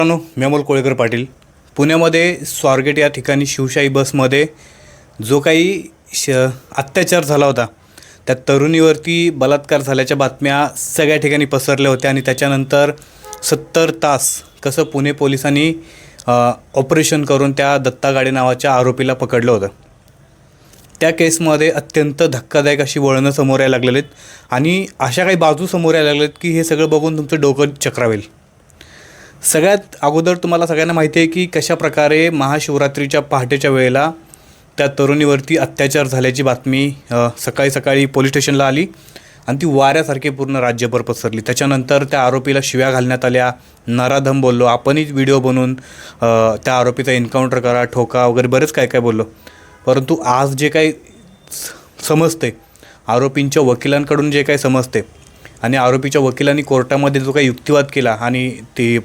मित्रांनो मी अमोल कोळेकर पाटील. पुण्यामध्ये स्वारगेट या ठिकाणी शिवशाही बसमध्ये जो काही श अत्याचार झाला होता त्या तरुणीवरती बलात्कार झाल्याच्या बातम्या सगळ्या ठिकाणी पसरल्या होत्या आणि त्याच्यानंतर सत्तर तास कसं पुणे पोलिसांनी ऑपरेशन करून त्या दत्ता गाडे नावाच्या आरोपीला पकडलं होतं. त्या केसमध्ये अत्यंत धक्कादायक अशी वळणं समोर यायला लागलेली आहेत आणि अशा काही बाजू समोर यायला लागलेत की हे सगळं बघून तुमचं डोकं चक्रावेल. सगळ्यात अगोदर तुम्हाला सगळ्यांना माहिती आहे की कशा प्रकारे महाशिवरात्रीच्या पहाटेच्या वेळेला त्या तरुणीवरती अत्याचार झाल्याची बातमी सकाळी सकाळी पोलीस स्टेशनला आली आणि ती वाऱ्यासारखी पूर्ण राज्यभर पसरली. त्याच्यानंतर त्या आरोपीला शिव्या घालण्यात आल्या. नराधम बोललो आपणही व्हिडिओ बनवून त्या आरोपीचा एन्काउंटर करा ठोका वगैरे बरेच काय काय बोललो. परंतु आज जे काही समजते आरोपींच्या वकिलांकडून जे काही समजते आणि आरोपीच्या वकिलांनी कोर्टामध्ये जो काही युक्तिवाद केला आणि ते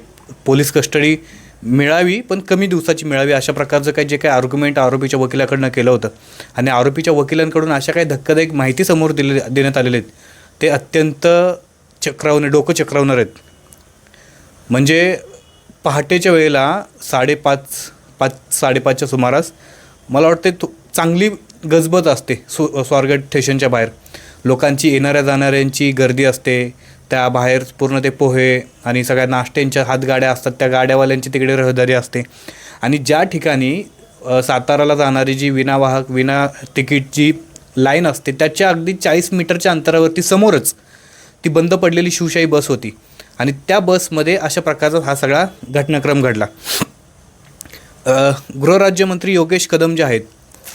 पोलीस कस्टडी मिळावी पण कमी दिवसाची मिळावी अशा प्रकारचं काही जे काही आर्ग्युमेंट आरोपीच्या वकिलाकडनं केलं होतं. आणि आरोपीच्या वकिलांकडून अशा काही धक्कादायक माहिती समोर दिले देण्यात आलेले आहेत. ते अत्यंत चक्रावणे डोकं चक्रावणार आहेत. म्हणजे पहाटेच्या वेळेला साडेपाच पाच साडेपाचच्या सुमारास मला वाटते तो चांगली गजबज असते सु स्वारगेट स्टेशनच्या बाहेर. लोकांची येणाऱ्या जाणाऱ्यांची गर्दी असते त्या बाहेर पूर्ण ते पोहे आणि सगळ्या नाश्त्यांच्या हातगाड्या असतात त्या गाड्यावाल्यांची तिकडे रहदारी असते. आणि ज्या ठिकाणी साताराला जाणारी जी विनावाहक विना तिकीटची लाईन असते त्याच्या अगदी चाळीस मीटरच्या अंतरावरती समोरच ती बंद पडलेली शिवशाही बस होती. आणि त्या बसमध्ये अशा प्रकारचा हा सगळा घटनाक्रम घडला. गृहराज्यमंत्री योगेश कदम जे आहेत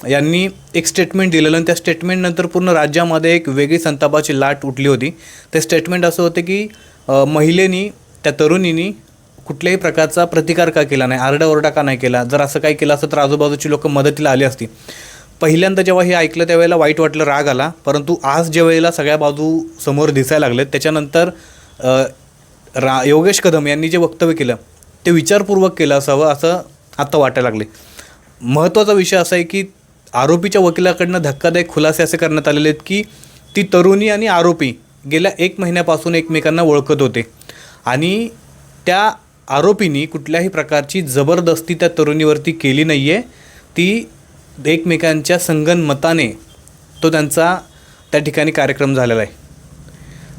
यांनी एक स्टेटमेंट दिलेलं आणि त्या स्टेटमेंटनंतर पूर्ण राज्यामध्ये एक वेगळी संतापाची लाट उठली होती. ते स्टेटमेंट असं होतं की महिलेनी त्या तरुणीनी कुठल्याही प्रकारचा प्रतिकार का केला नाही आरडाओरडा का नाही केला. जर असं काही केलं असतं तर आजूबाजूची लोक मदतीला आली असती. पहिल्यांदा जेव्हा हे ऐकलं त्यावेळेला वाईट वाटलं राग आला. परंतु आज ज्या वेळेला सगळ्या बाजू समोर दिसायला लागलेत त्याच्यानंतर रा योगेश कदम यांनी जे वक्तव्य केलं ते विचारपूर्वक केलं असावं असं आत्ता वाटायला लागले. महत्त्वाचा विषय असा आहे की आरोपीच्या वकिलाकडनं धक्कादायक खुलासे असे करण्यात आलेले आहेत की ती तरुणी आणि आरोपी गेल्या एक महिन्यापासून एकमेकांना ओळखत होते. आणि त्या आरोपींनी कुठल्याही प्रकारची जबरदस्ती त्या तरुणीवरती केली नाही आहे ती एकमेकांच्या संगनमताने तो त्यांचा त्या ठिकाणी कार्यक्रम झालेला आहे.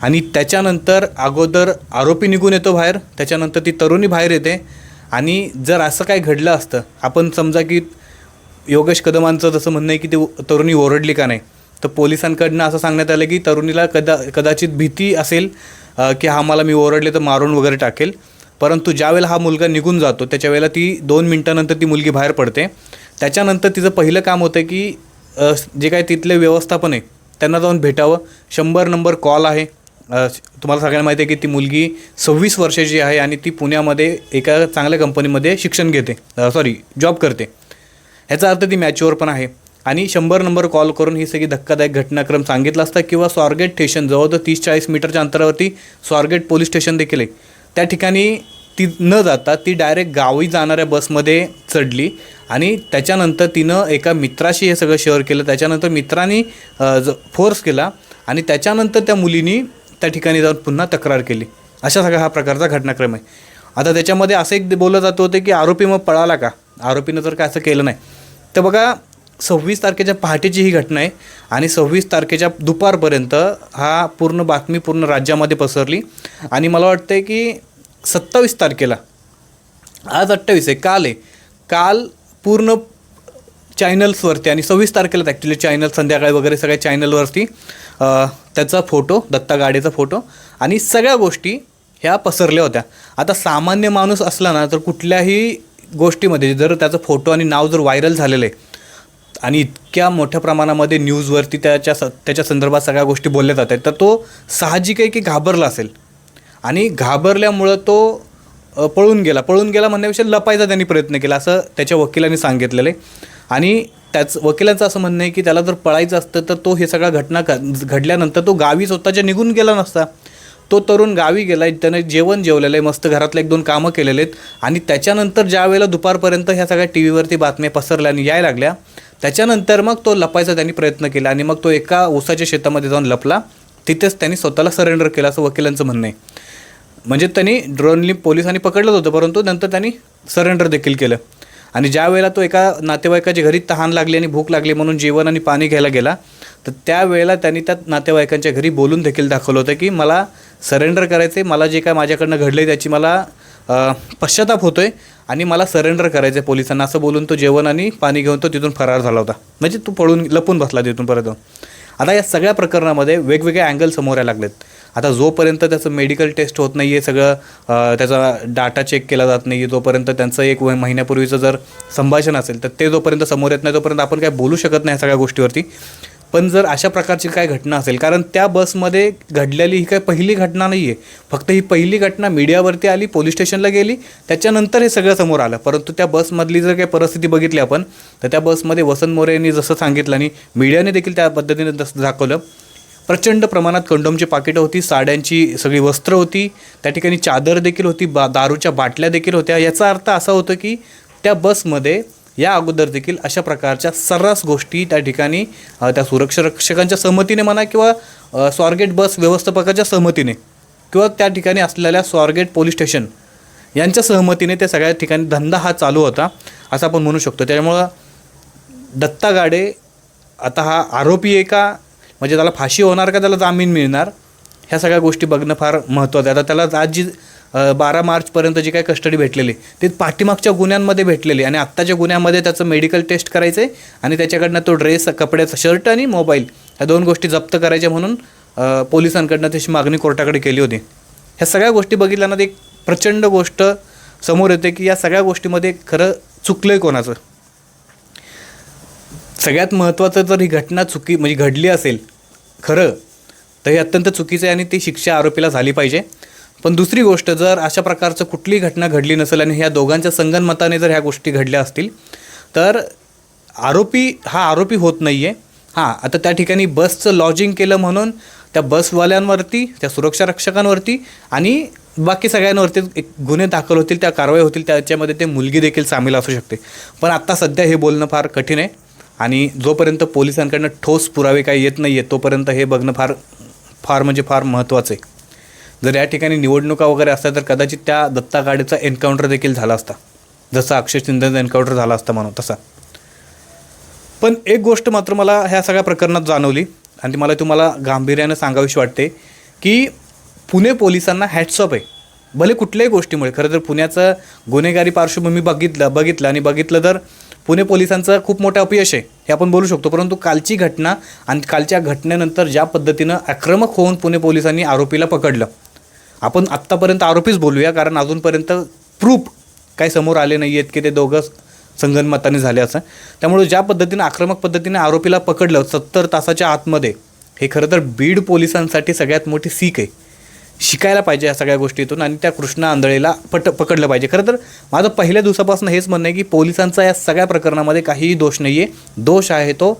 आणि त्याच्यानंतर अगोदर आरोपी निघून येतो बाहेर त्याच्यानंतर ती तरुणी बाहेर येते. आणि जर असं काय घडलं असतं आपण समजा की योगेश कदमांचं जसं म्हणणं आहे की ते तरुणी ओरडली का नाही? तर पोलिसांकडनं असं सांगण्यात आलं की तरुणीला कदा कदाचित भीती असेल की हा मला मी ओरडले तर मारून वगैरे टाकेल. परंतु ज्यावेळेला हा मुलगा निघून जातो त्याच्या वेळेला ती दोन मिनटानंतर ती मुलगी बाहेर पडते. त्याच्यानंतर तिचं पहिलं काम होतं की जे काही तिथले व्यवस्थापन आहे त्यांना जाऊन भेटावं. शंभर नंबर कॉल आहे. तुम्हाला सगळ्यांना माहिती आहे की ती मुलगी सव्वीस वर्षाची आहे आणि ती पुण्यामध्ये एका चांगल्या कंपनीमध्ये शिक्षण घेते. सॉरी जॉब करते. ह्याचा अर्थ ती मॅच्युअर पण आहे. आणि शंभर नंबर कॉल करून ही सगळी धक्कादायक घटनाक्रम सांगितला असता किंवा स्वारगेट स्टेशन जवळजवळ तीस चाळीस मीटरच्या अंतरावरती स्वारगेट पोलीस स्टेशन देखील आहे. त्या ठिकाणी ती न जाता ती डायरेक्ट गावी जाणाऱ्या बसमध्ये चढली आणि त्याच्यानंतर तिनं एका मित्राशी हे सगळं शेअर केलं. त्याच्यानंतर मित्रांनी फोर्स केला आणि त्याच्यानंतर त्या मुलीनी त्या ठिकाणी जाऊन पुन्हा तक्रार केली. अशा सगळा हा प्रकारचा घटनाक्रम आहे. आता त्याच्यामध्ये असं एक बोललं जातं होतं की आरोपी मग पळाला का? आरोपीनं जर काय असं केलं नाही. तर बघा सव्वीस तारखेच्या पहाटेची ही घटना आहे आणि सव्वीस तारखेच्या दुपारपर्यंत हा पूर्ण बातमी पूर्ण राज्यामध्ये पसरली. आणि मला वाटतं आहे की सत्तावीस तारखेला आज अठ्ठावीस आहे काल आहे. काल पूर्ण चॅनल्सवरती आणि सव्वीस तारखेला ॲक्च्युली चॅनल संध्याकाळी वगैरे सगळ्या चॅनलवरती त्याचा फोटो दत्ता गाडीचा फोटो आणि सगळ्या गोष्टी ह्या पसरल्या होत्या. आता सामान्य माणूस असला ना तर कुठल्याही गोष्टीमध्ये जर त्याचा फोटो आणि नाव जर व्हायरल झालेलं आहे आणि इतक्या मोठ्या प्रमाणामध्ये न्यूजवरती त्याच्या स त्याच्या संदर्भात सगळ्या गोष्टी बोलल्या जात आहेत तर तो साहजिक आहे की घाबरला असेल? आणि घाबरल्यामुळं तो पळून गेला. पळून गेला म्हणण्यापेक्षा लपायचा त्यांनी प्रयत्न केला असं त्याच्या वकिलांनी सांगितलेलं आहे. आणि त्याच वकिलांचं असं म्हणणं आहे की त्याला जर पळायचं असतं तर तो हे सगळा घटना घडल्यानंतर तो गावी स्वतःच्या निघून गेला नसता. तो तरुण गावी गेला आहे त्यानं जेवण जेवलेलं आहे मस्त घरातले एक दोन कामं केलेले आहेत. आणि त्याच्यानंतर ज्या वेळेला दुपारपर्यंत ह्या सगळ्या टी व्हीवरती बातम्या पसरल्या आणि यायला लागल्या त्याच्यानंतर मग तो लपायचा त्यांनी प्रयत्न केला आणि मग तो एका ऊसाच्या शेतामध्ये जाऊन लपला. तिथेच त्यांनी स्वतःला सरेंडर केला असं वकिलांचं म्हणणं आहे. म्हणजे त्यांनी ड्रोनली पोलिसांनी पकडलंच होतं परंतु नंतर त्यांनी सरेंडर देखील केलं. आणि ज्या वेळेला तो एका नातेवाईकाच्या घरी तहान लागली आणि भूक लागली म्हणून जेवण आणि पाणी घ्यायला गेला तर त्यावेळेला त्यांनी त्या नातेवाईकांच्या घरी बोलून देखील दाखवलं होतं की मला सरेंडर करायचे. मला जे काय माझ्याकडनं घडलं त्याची मला पश्चाताप होतो आहे आणि मला सरेंडर करायचं आहे पोलिसांना. असं बोलून तो जेवण आणि पाणी घेऊन तो तिथून फरार झाला होता. म्हणजे तो पळून लपून बसला तिथून परत आता या सगळ्या प्रकरणामध्ये वेगवेगळे अँगल समोर यायला लागलेत. आता जोपर्यंत त्याचं मेडिकल टेस्ट होत नाही आहे सगळं त्याचा डाटा चेक केला जात नाही आहे जोपर्यंत त्यांचं एक महिन्यापूर्वीचं जर संभाषण असेल तर ते जोपर्यंत समोर येत नाही तोपर्यंत आपण काय बोलू शकत नाही सगळ्या गोष्टीवरती. पण जर अशा प्रकारची काय घटना असेल कारण त्या बसमध्ये घडलेली ही काय पहिली घटना नाही आहे फक्त ही पहिली घटना मीडियावरती आली पोलीस स्टेशनला गेली त्याच्यानंतर हे सगळं समोर आलं. परंतु त्या बसमधली जर काही परिस्थिती बघितली आपण तर त्या बसमध्ये वसंत मोरे यांनी जसं सांगितलं आणि मीडियाने देखील त्या पद्धतीने जसं दाखवलं प्रचंड प्रमाणात कंडोमची पाकिटं होती साड्यांची सगळी वस्त्र होती त्या ठिकाणी चादर देखील होती बा दारूच्या बाटल्या देखील होत्या. याचा अर्थ असा होतो की त्या बसमध्ये या अगोदर देखील अशा प्रकारच्या सर्रास गोष्टी त्या ठिकाणी त्या सुरक्षा रक्षकांच्या सहमतीने म्हणा किंवा स्वारगेट बस व्यवस्थापकाच्या सहमतीने किंवा त्या ठिकाणी असलेल्या स्वारगेट पोलीस स्टेशन यांच्या सहमतीने त्या सगळ्या ठिकाणी धंदा हा चालू होता असं आपण म्हणू शकतो. त्यामुळं दत्ता गाडे आता हा आरोपी आहे का? म्हणजे त्याला फाशी होणार का? त्याला जामीन मिळणार? ह्या सगळ्या गोष्टी बघणं फार महत्त्वाचं आहे. आता त्याला आज जी बारा मार्चपर्यंत जी काही कस्टडी भेटलेली ते पाठीमागच्या गुन्ह्यांमध्ये भेटलेली आणि आत्ताच्या गुन्ह्यामध्ये त्याचं मेडिकल टेस्ट करायचं आहे आणि त्याच्याकडनं तो ड्रेस कपड्याचा शर्ट आणि मोबाईल ह्या दोन गोष्टी जप्त करायच्या म्हणून पोलिसांकडनं त्याची मागणी कोर्टाकडे केली होती. ह्या सगळ्या गोष्टी बघितल्यानंतर एक प्रचंड गोष्ट समोर येते की या सगळ्या गोष्टीमध्ये खरं चुकलं आहे कोणाचं? सगळ्यात महत्त्वाचं जर ही घटना चुकी म्हणजे घडली असेल खरं तर हे अत्यंत चुकीचं आहे आणि ती शिक्षा आरोपीला झाली पाहिजे. पण दुसरी गोष्ट जर अशा प्रकारचं कुठलीही घटना घडली नसेल आणि ह्या दोघांच्या संगनमताने जर ह्या गोष्टी घडल्या असतील तर आरोपी हा आरोपी होत नाही आहे हां आता त्या ठिकाणी बसचं लॉजिंग केलं म्हणून त्या बसवाल्यांवरती त्या सुरक्षा रक्षकांवरती आणि बाकी सगळ्यांवरती एक गुन्हे दाखल होतील त्या कारवाई होतील त्याच्यामध्ये ते मुलगी देखील सामील असू शकते. पण आत्ता सध्या हे बोलणं फार कठीण आहे आणि जोपर्यंत पोलिसांकडनं ठोस पुरावे काही येत नाही आहेत तोपर्यंत हे बघणं फार फार म्हणजे फार महत्त्वाचं आहे. जर या ठिकाणी निवडणुका वगैरे असल्या तर कदाचित त्या दत्ता गाडीचा एन्काउंटर देखील झाला असता. जसा अक्षय शिंदेचा एन्काउंटर झाला असता म्हणून तसा. पण एक गोष्ट मात्र मला ह्या सगळ्या प्रकरणात जाणवली आणि ती मला तुम्हाला गांभीर्यानं सांगावीशी वाटते की पुणे पोलिसांना हॅट्सअप आहे. भले कुठल्याही गोष्टीमुळे खरं तर पुण्याचं गुन्हेगारी पार्श्वभूमी बघितलं बघितलं आणि बघितलं तर पुणे पोलिसांचं खूप मोठं अपयश आहे हे आपण बोलू शकतो. परंतु कालची घटना आणि कालच्या घटनेनंतर ज्या पद्धतीनं आक्रमक होऊन पुणे पोलिसांनी आरोपीला पकडलं आपण आत्तापर्यंत आरोपीच बोलूया कारण अजूनपर्यंत प्रूफ काही समोर आले नाही आहेत की ते दोघं संगनमताने झाले असं. त्यामुळे ज्या पद्धतीने आक्रमक पद्धतीने आरोपीला पकडलं सत्तर तासाच्या आतमध्ये हे खरं तर बीड पोलिसांसाठी सगळ्यात मोठी सीख आहे. शिकायला पाहिजे या सगळ्या गोष्टीतून आणि त्या कृष्णा आंधळेला पट पकडलं पाहिजे. खरं तर माझं पहिल्या दिवसापासून हेच म्हणणं आहे की पोलिसांचा या सगळ्या प्रकरणामध्ये काहीही दोष नाही आहे दोष आहे तो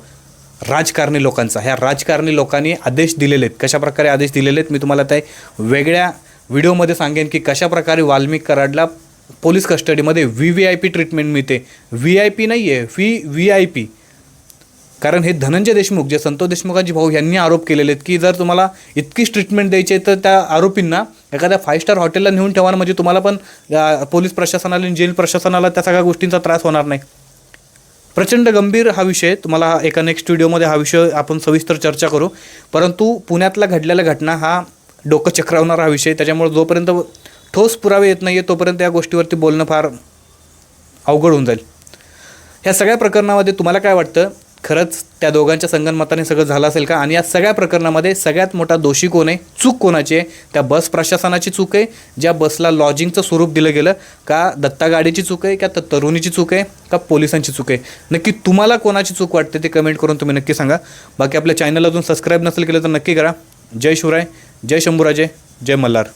राजकारणी लोकांचा. ह्या राजकारणी लोकांनी आदेश दिलेले आहेत. कशा प्रकारे आदेश दिलेले आहेत? मी तुम्हाला त्या वेगळ्या व्हिडिओमध्ये सांगेन की कशा प्रकारे वाल्मिक कराडला police कस्टडीमध्ये V V I P treatment मिळते. व्ही आय पी नाही आहे व्ही व्ही आय पी. कारण हे धनंजय देशमुख जे संतोष देशमुखांचे भाऊ यांनी आरोप केलेले आहेत की जर तुम्हाला इतकीच ट्रीटमेंट द्यायची आहे तर त्या आरोपींना एखाद्या फाईव्ह स्टार हॉटेलला नेऊन ठेवा म्हणजे तुम्हाला पण पोलीस प्रशासनाला आणि जेल प्रशासनाला त्या सगळ्या गोष्टींचा त्रास होणार नाही. प्रचंड गंभीर हा विषय तुम्हाला एका नेक्स्ट व्हिडिओमध्ये हा विषय आपण सविस्तर चर्चा करू. परंतु पुण्यातला घडलेला घटना हा डोकं चक्रावणारा हा विषय. त्याच्यामुळे जोपर्यंत ठोस पुरावे येत नाही आहे तोपर्यंत या गोष्टीवरती बोलणं फार अवघड होऊन जाईल. ह्या सगळ्या प्रकरणामध्ये तुम्हाला काय वाटतं? खरंच त्या दोघांच्या संगनमताने सगळं झालं असेल का? आणि या सगळ्या प्रकरणामध्ये सगळ्यात मोठा दोषी कोण आहे? चूक कोणाची आहे? त्या बस प्रशासनाची चूक आहे ज्या बसला लॉजिंगचं स्वरूप दिलं गेलं का दत्ता गाडीची चूक आहे का त्या तरुणीची चूक आहे का पोलिसांची चूक आहे? नक्की तुम्हाला कोणाची चूक वाटते ते कमेंट करून तुम्ही नक्की सांगा. बाकी आपल्या चॅनल अजून सबस्क्राईब नसेल केलं तर नक्की करा. जय शिवराय. जय शंभूराजे जय मल्हार.